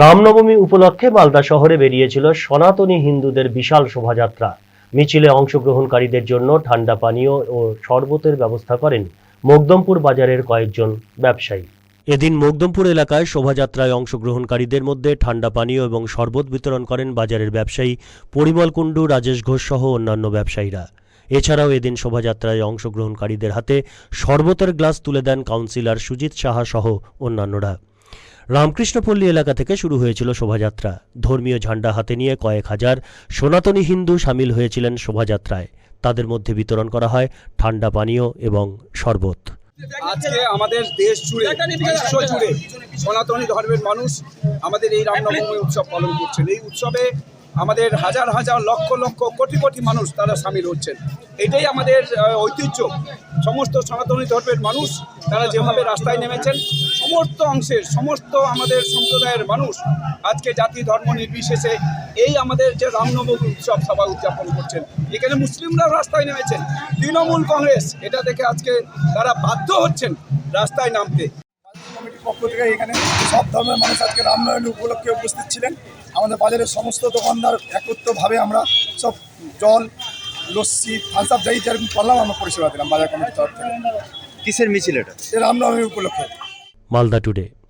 রামনবমী উপলক্ষে মালদা শহরে বেরিয়েছিল সনাতনী হিন্দুদের বিশাল শোভাযাত্রা। মিছিলে অংশগ্রহণকারীদের জন্য ঠান্ডা পানীয় ও শরবতের ব্যবস্থা করেন মকদমপুর বাজারের কয়েকজন ব্যবসায়ী। এদিন মকদমপুর এলাকায় শোভাযাত্রায় অংশগ্রহণকারীদের মধ্যে ঠান্ডা পানীয় এবং শরবত বিতরণ করেন বাজারের ব্যবসায়ী পরিমল কুণ্ডু, রাজেশ ঘোষ সহ অন্যান্য ব্যবসায়ীরা। এছাড়াও এদিন শোভাযাত্রায় অংশগ্রহণকারীদের হাতে শরবতের গ্লাস তুলে দেন কাউন্সিলর সুজিত সাহা সহ অন্যান্যরা। রামকৃষ্ণপল্লী এলাকা থেকে শুরু হয়েছিল শোভাযাত্রা। ধর্মীয় ঝান্ডা হাতে নিয়ে কয়েক হাজার সনাতনী হিন্দু সামিল হয়েছিলেন শোভাযাত্রায়। তাদের মধ্যে বিতরণ করা হয় ঠান্ডা পানীয় এবং শরবত। আজকে আমাদের দেশ জুড়ে, বিশ্ব জুড়ে সনাতনী ধর্মের মানুষ আমাদের এই রামনবমী উৎসব পালন করছেন। এই উৎসবে আমাদের হাজার হাজার লক্ষ লক্ষ কোটি কোটি মানুষ তারা সামিল হচ্ছেন। এটাই আমাদের ঐতিহ্য। সমস্ত সনাতনী ধর্মের মানুষ তারা যেভাবে রাস্তায় নেমেছেন সমস্ত অংশের সমস্ত আমাদের সম্প্রদায়ের মানুষ আজকে জাতি ধর্ম নির্বিশেষে এই আমাদের যে রামনবমী উৎসব সভা উদযাপন করছেন এখানে মুসলিমরাও রাস্তায় নেমেছেন তৃণমূল কংগ্রেস এটা দেখে আজকে তারা বাধ্য হচ্ছেন রাস্তায় নামতে। পক্ষ থেকে এখানে সব ধর্মের মানুষ আজকে রামনবমী উপলক্ষে উপস্থিত ছিলেন। আমাদের বাজারের সমস্ত দোকানদার একত্রভাবে আমরা সব জল লস্যি থামস আপ যাই যেরকম পারলাম আমরা পরিষেবা দিলাম বাজার কমিটির তরফ থেকে। কিসের মিছিল এটা? রামনবমী উপলক্ষে। মালদা টুডে